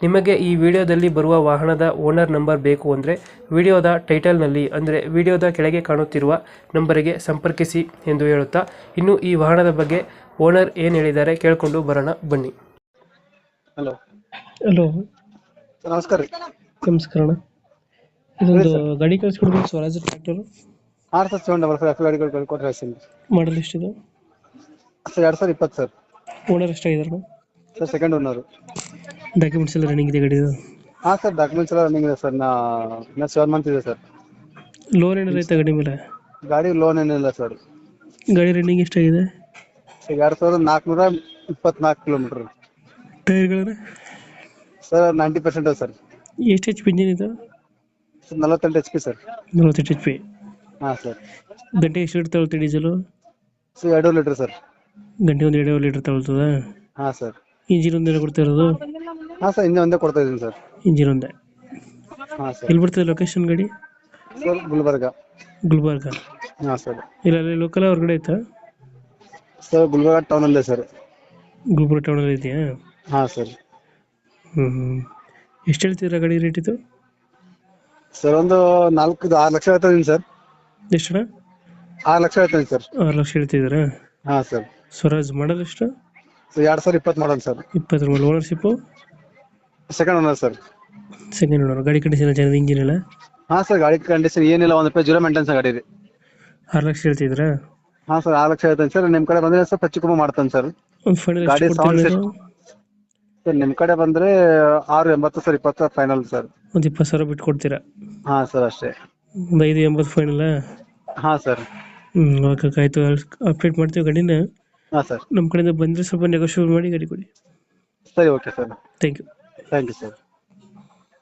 ನಿಮಗೆ ಈ ವಿಡಿಯೋದಲ್ಲಿ ಬರುವ ವಾಹನದ ಓನರ್ ನಂಬರ್ ಬೇಕು ಅಂದರೆ ವಿಡಿಯೋದ ಟೈಟಲ್ನಲ್ಲಿ ಅಂದರೆ ವಿಡಿಯೋದ ಕೆಳಗೆ ಕಾಣುತ್ತಿರುವ ನಂಬರಿಗೆ ಸಂಪರ್ಕಿಸಿ ಎಂದು ಹೇಳುತ್ತಾ ಇನ್ನು ಈ ವಾಹನದ ಬಗ್ಗೆ ಓನರ್ ಏನು ಹೇಳಿದ್ದಾರೆ ಕೇಳಿಕೊಂಡು ಬರೋಣ ಬನ್ನಿ. ಹಲೋ. ಹಲೋ. ನಮಸ್ಕಾರ. ರೀ ನಮಸ್ಕಾರ ಇದೊಂದು ಗಾಡಿ ಕಳಿಸ್ಕೊಡ್ಬೇಕು ಸ್ವರಾಜ್ ಟ್ರ್ಯಾಕ್ಟರ್. ಆರು sir seven double five F ಗಾಡಿಗಳು ಕೊಟ್ಟರೆ ಸರ್ ಮಾಡಲ್ ಎಷ್ಟಿದೆ? ಸರ್ ಎರಡು ಸಾವಿರ ಇಪ್ಪತ್ತು ಸರ್. ಓನರ್ ಎಷ್ಟಾಗಿದ್ದಾರೆ ಸರ್ ಸೆಕೆಂಡ್ ಓನರು ಡಾಕ್ಯುಮೆಂಟ್ಸ್ ಎಲ್ಲ ರನ್ನಿಂಗ್ ಇದೆ ಗಾಡಿದು ಹಾಂ ಸರ್ ಡಾಕ್ಯುಮೆಂಟ್ಸ್ ಎಲ್ಲ ರನ್ನಿಂಗ್ ಇದೆ ಸರ್. ನಾ ಇನ್ನ ಸೆವೆನ್ ಮಂತ್ ಇದೆ ಸರ್. ಲೋನ್ ಏನಾರ ಐತೆ ಗಾಡಿ ಮೇಲೆ? ಗಾಡಿ ಲೋನ್ ಏನಿಲ್ಲ ಸರ್. ಗಾಡಿ ರನ್ನಿಂಗ್ ಎಷ್ಟಾಗಿದೆ? ಈಗ ಎರಡು ಸಾವಿರದ ನಾಲ್ಕುನೂರ ಇಪ್ಪತ್ನಾಲ್ಕು kilometre ಟೈರ್ಗಳನ್ನ? Sir ninety percent sir. ಎಷ್ಟು ಎಚ್ ಪಿ ಇಂಜಿನ್ ಇದು? ಸರ್ ನಲವತ್ತೆಂಟು ಎಚ್ ಪಿ ಸರ್. ನಲವತ್ತೆಂಟು ಎಚ್ ಪಿ ಹಾಂ ಸರ್. ಗಂಟೆ ಎಷ್ಟು ಲೀಟರ್ ತಗೊಳ್ತೀವಿ ಡೀಸೆಲು? ಸರ್ ಎರಡು ಲೀಟ್ರ್ ಸರ್. ಗಂಟೆ ಒಂದು ಎರಡು ಲೀಟರ್ ತಗೊಳ್ತದ? ಹಾಂ ಸರ್. ಇಂಜಿನ್ ಒಂದೇ ಕೊಡ್ತಾ ಇರೋದು? ಹಾಂ ಸರ್ ಇನ್ನೂ ಒಂದೇ ಕೊಡ್ತಾ ಇದ್ದೀನಿ ಸರ್. ಇಂಜಿನ್ ಒಂದೇ? ಹಾಂ ಸರ್. ಎಲ್ಲಿ ಬರ್ತದೆ ಲೊಕೇಶನ್ ಗಾಡಿ? ಸರ್ ಗುಲ್ಬರ್ಗ. ಗುಲ್ಬರ್ಗ. ಹಾಂ ಸರ್. ಇಲ್ಲ ಅಲ್ಲಿ ಲೋಕಲ್ ಹೊರಗಡೆ ಆಯ್ತಾ ಸರ್ ಗುಲ್ಬರ್ಗ ಟೌನಲ್ಲೇ ಸರ್. ಗುಲ್ಬರ್ಗ ಅಲ್ಲಿ ಇದೆಯಾ? ಹಾಂ ಸರ್. ಹ್ಞೂ ಹ್ಞೂ ಎಷ್ಟು ಹೇಳ್ತೀರಾ ಗಾಡಿ ರೇಟ್ ಇದು? ಸರ್ ಒಂದು ನಾಲ್ಕು ಆರು ಲಕ್ಷ ಹೇಳ್ತಾ ಸರ್. ಎಷ್ಟು ಆರು ಲಕ್ಷ ಹೇಳ್ತೀನಿ ಸರ್. ಆರು ಲಕ್ಷ ಹೇಳ್ತಿದ್ದೀರಾ ಹಾಂ ಸರ್. ಸ್ವರಾಜ್ ಮಾಡಲ್ ಎಷ್ಟು ಎರಡು ಸಾವಿರ ಇಪ್ಪತ್ತು ಮಾಡಲ್ ಸರ್. ಇಪ್ಪತ್ತು ownership? Second owner sir. Second owner ಗಾಡಿ ಕಂಡೀಷನ್ ಚೆನ್ನಾಗಿ ಇಂಜಿನ್ ಎಲ್ಲ? ಹಾ ಸರ್ ಗಾಡಿ ಕಂಡೀಷನ್ ಏನಿಲ್ಲ ಒಂದು ರೂಪಾಯಿ ಜೀರೋ ಮೇಂಟೆನ್ಸ್ ಗಾಡಿ ಇದೆ. ಆರು ಲಕ್ಷ ಹೇಳ್ತಿದ್ರ ಹಾ ಸರ್ ಆರು ಲಕ್ಷ ಹೇಳ್ತೇನೆ ಸರ್ ನಿಮ್ ಕಡೆ ಬಂದ್ರೆ ಸರ್ ಹೆಚ್ಚು ಕಮ್ಮಿ ಮಾಡ್ತೇನೆ ಸರ್. ಗಾಡಿ sound system- ಸರ್ ನಿಮ್ಮ ಕಡೆ ಬಂದ್ರೆ ಆರು ಎಂಬತ್ತು ಸರ್ ಇಪ್ಪತ್ತು ಫೈನಲ್ ಸರ್. ಒಂದು ಇಪ್ಪತ್ತು ಸಾವಿರ ಬಿಟ್ಟು ಕೊಡ್ತೀರಾ? ಹಾ ಸರ್ ಅಷ್ಟೇ. ಒಂದು ಐದು ಎಂಬತ್ತು ಫೈನಲ್ಲ ಹಾ ಸರ್. ಹ್ಞೂ ಓಕೆ ಆಯಿತು. ಅಪ್ಡೇಟ್ ಮಾಡ್ತೀವಿ ಗಾಡಿನ. ಹಾಂ ಸರ್. ನಮ್ಮ ಕಡೆಯಿಂದ ಬಂದರೆ ಸ್ವಲ್ಪ ನೆಗೋಷಿಯೇಟ್ ಮಾಡಿ ಗಾಡಿ ಕೊಡಿ. ಸರಿ okay sir. Thank you thank you sir